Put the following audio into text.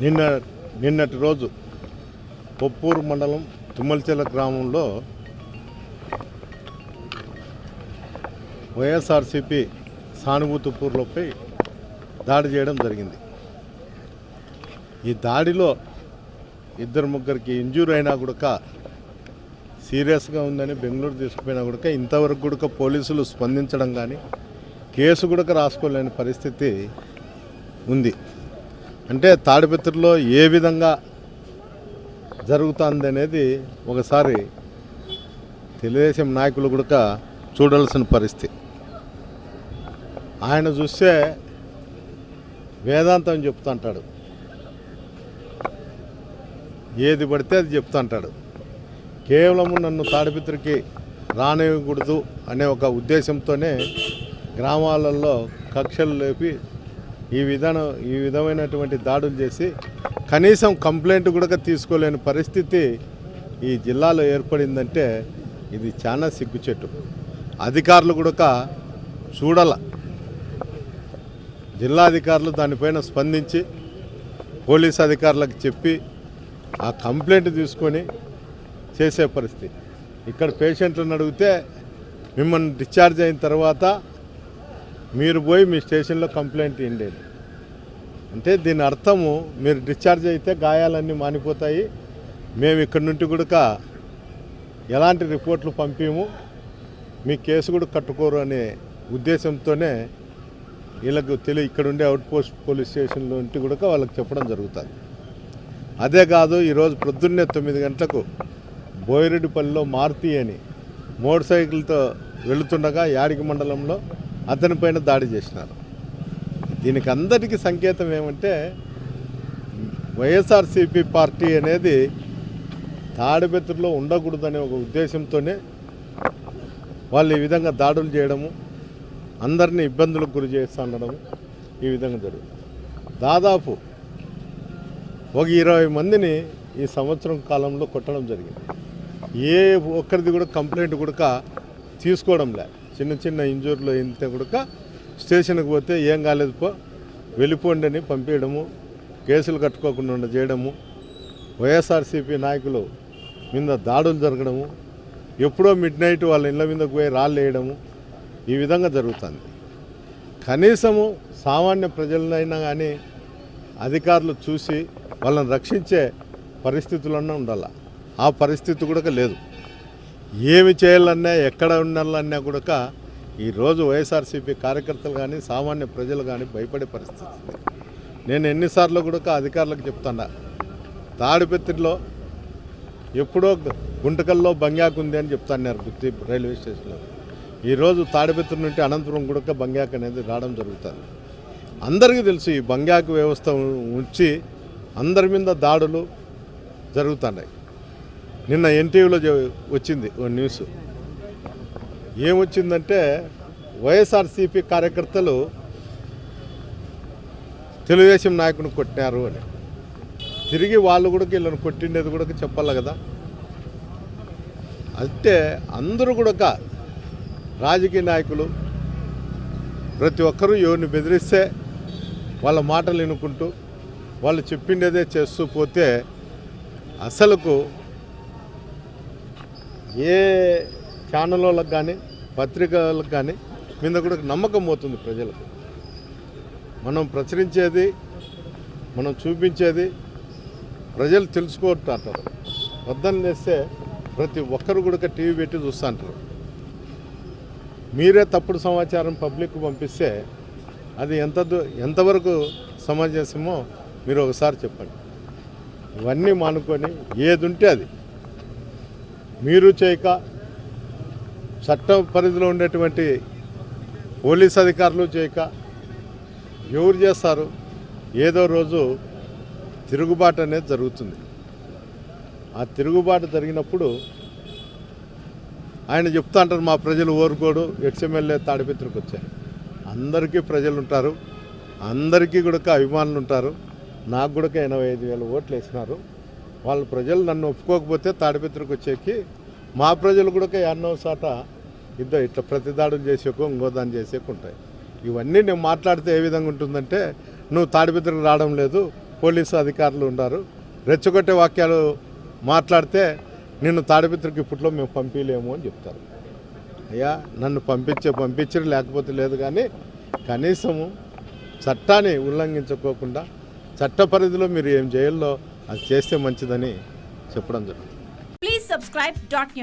నిన్న నిన్నటి రోజు పొప్పూరు మండలం తుమ్మలచెల గ్రామంలో వైఎస్ఆర్సిపి సానుభూతిపూర్లపై దాడి చేయడం జరిగింది. ఈ దాడిలో ఇద్దరు ముగ్గురికి ఇంజూర్ అయినా కూడా సీరియస్గా ఉందని బెంగళూరు తీసుకుపోయినా కూడా ఇంతవరకు కూడా పోలీసులు స్పందించడం కానీ కేసు కూడా రాసుకోలేని పరిస్థితి ఉంది. అంటే తాడిపత్రిలో ఏ విధంగా జరుగుతుంది అనేది ఒకసారి తెలుగుదేశం నాయకులు కూడా చూడాల్సిన పరిస్థితి. ఆయన చూస్తే వేదాంతం చెప్తుంటాడు. ఏది పడితే అది చెప్తుంటాడు. కేవలం నన్ను తాడిపిత్రికి రానివ్వకూడదు అనే ఒక ఉద్దేశంతోనే గ్రామాలలో కక్షలు లేపి ఈ విధానం ఈ విధమైనటువంటి దాడులు చేసి కనీసం కంప్లైంట్ కూడా తీసుకోలేని పరిస్థితి ఈ జిల్లాలో ఏర్పడిందంటే ఇది చాలా సిగ్గుచెట్టు. అధికారులు కూడా చూడాల. జిల్లా అధికారులు దానిపైన స్పందించి పోలీస్ అధికారులకు చెప్పి ఆ కంప్లైంట్ తీసుకొని చేసే పరిస్థితి. ఇక్కడ పేషెంట్లను అడిగితే మిమ్మల్ని డిశ్చార్జ్ అయిన తర్వాత మీరు పోయి మీ స్టేషన్లో కంప్లైంట్ ఇండేది అంటే దీని అర్థము మీరు డిశ్చార్జ్ అయితే గాయాలన్నీ మానిపోతాయి. మేము ఇక్కడి నుండి కూడా ఎలాంటి రిపోర్ట్లు పంపిము. మీ కేసు కూడా కట్టుకోరు అనే ఉద్దేశంతోనే వీళ్ళకు తెలియ ఇక్కడ ఉండే అవుట్పోస్ట్ పోలీస్ స్టేషన్లో ఉంటే కూడా వాళ్ళకి చెప్పడం జరుగుతుంది. అదే కాదు ఈరోజు ప్రొద్దున్నే తొమ్మిది గంటలకు బోయిరెడ్డిపల్లిలో మారుతి అని మోటార్ సైకిల్తో వెళుతుండగా యాడికి మండలంలో అతనిపైన దాడి చేసినారు. దీనికి అందరికీ సంకేతం ఏమంటే వైఎస్ఆర్సీపీ పార్టీ అనేది తాడిపెత్తుల్లో ఉండకూడదనే ఒక ఉద్దేశంతోనే వాళ్ళు ఈ విధంగా దాడులు చేయడము అందరినీ ఇబ్బందులకు గురి చేస్తుండడము ఈ విధంగా జరుగుతుంది దాదాపు ఒక ఇరవై మందిని ఈ సంవత్సరం కాలంలో కొట్టడం జరిగింది. ఏ ఒక్కరిది కూడా కంప్లైంట్ కూడా తీసుకోవడం లేదు. చిన్న చిన్న ఇంజూర్లు అయితే కూడా స్టేషన్కి పోతే ఏం కాలేదు పో. వెళ్ళిపోండి అని పంపించడము కేసులు కట్టుకోకుండా ఉండ చేయడము వైఎస్ఆర్సీపీ నాయకులు మీద దాడులు జరగడము ఎప్పుడో మిడ్ నైట్ వాళ్ళ ఇళ్ళ మీదకు పోయి రాళ్ళు వేయడము ఈ విధంగా జరుగుతుంది. కనీసము సామాన్య ప్రజలనైనా కానీ అధికారులు చూసి వాళ్ళని రక్షించే పరిస్థితులన్నా ఉండాలి. ఆ పరిస్థితి కూడా లేదు. ఏమి చేయాలన్నా ఎక్కడ ఉండాలన్నా కూడా ఈరోజు వైఎస్ఆర్సీపీ కార్యకర్తలు కానీ సామాన్య ప్రజలు కానీ భయపడే పరిస్థితి. నేను ఎన్నిసార్లు కూడా అధికారులకు చెప్తున్నా తాడిపత్రిలో ఎప్పుడో గుంటకల్లో బంగ్యాకు ఉంది అని చెప్తాన్నారు గుత్తి రైల్వే స్టేషన్లో. ఈరోజు తాడిపత్రి నుండి అనంతపురం కూడా బంగ్యాక్ అనేది రావడం జరుగుతుంది. అందరికీ తెలుసు ఈ బంగ్యాకు వ్యవస్థ ఉంచి అందరి మీద దాడులు జరుగుతున్నాయి. నిన్న ఎన్టీవీలో వచ్చింది ఓ న్యూస్. ఏమొచ్చిందంటే వైఎస్ఆర్సీపీ కార్యకర్తలు తెలుగుదేశం నాయకుని కొట్టినారు అని. తిరిగి వాళ్ళు కూడా వీళ్ళని కొట్టిండేది కూడా చెప్పాలి కదా. అంటే అందరూ కూడా రాజకీయ నాయకులు ప్రతి ఒక్కరూ ఎవరిని బెదిరిస్తే వాళ్ళ మాటలు వినుకుంటూ వాళ్ళు చెప్పిండేదే చేస్తూ పోతే అసలుకు ఏ ఛానల్ వాళ్ళకి కానీ పత్రికలకు కానీ మీద కూడా నమ్మకం పోతుంది ప్రజలకు. మనం ప్రచురించేది మనం చూపించేది ప్రజలు తెలుసుకుంటారు వద్దని చేస్తే ప్రతి ఒక్కరు కూడా టీవీ పెట్టి చూస్తుంటారు మీరే తప్పుడు సమాచారం పబ్లిక్ పంపిస్తే అది ఎంత దూ- ఎంతవరకు సమంజసమో మీరు ఒకసారి చెప్పండి. ఇవన్నీ మానుకొని ఏది ఉంటే అది. మీరు చేయక చట్ట పరిధిలో ఉండేటువంటి పోలీస్ అధికారులు చేయక ఎవరు చేస్తారు? ఏదో రోజు తిరుగుబాటు అనేది జరుగుతుంది. ఆ తిరుగుబాటు జరిగినప్పుడు ఆయన చెప్తా అంటారు మా ప్రజలు ఓరుకోడు ఎక్స్ఎమ్మెల్యే తాడిపిత్రికి వచ్చారు. అందరికీ ప్రజలు ఉంటారు అందరికీ కూడా అభిమానులు ఉంటారు. నాకు కూడా ఎనభై ఐదు వేల ఓట్లు వేసినారు. వాళ్ళ ప్రజలు నన్ను ఒప్పుకోకపోతే తాడిపత్రికి వచ్చేకి మా ప్రజలు కూడా ఎన్నో సాట ఇద్దరు ఇట్లా ప్రతిదాడులు చేసేకో ఇంకోదాన్ని చేసేకు ఉంటాయి. ఇవన్నీ నేను మాట్లాడితే ఏ విధంగా ఉంటుందంటే నువ్వు తాడిపత్రికి రావడం లేదు పోలీసు అధికారులు ఉన్నారు. రెచ్చగొట్టే వాక్యాలు మాట్లాడితే నిన్ను తాడిపత్రికి ఇప్పట్లో మేము పంపించలేము అని చెప్తారు. అయ్యా నన్ను పంపించే పంపించరు లేకపోతే లేదు కానీ కనీసము చట్టాన్ని ఉల్లంఘించుకోకుండా చట్ట పరిధిలో మీరు ఏం చేయాలో అది చేస్తే మంచిదని చెప్పడం జరుగుతుంది. Please subscribe dot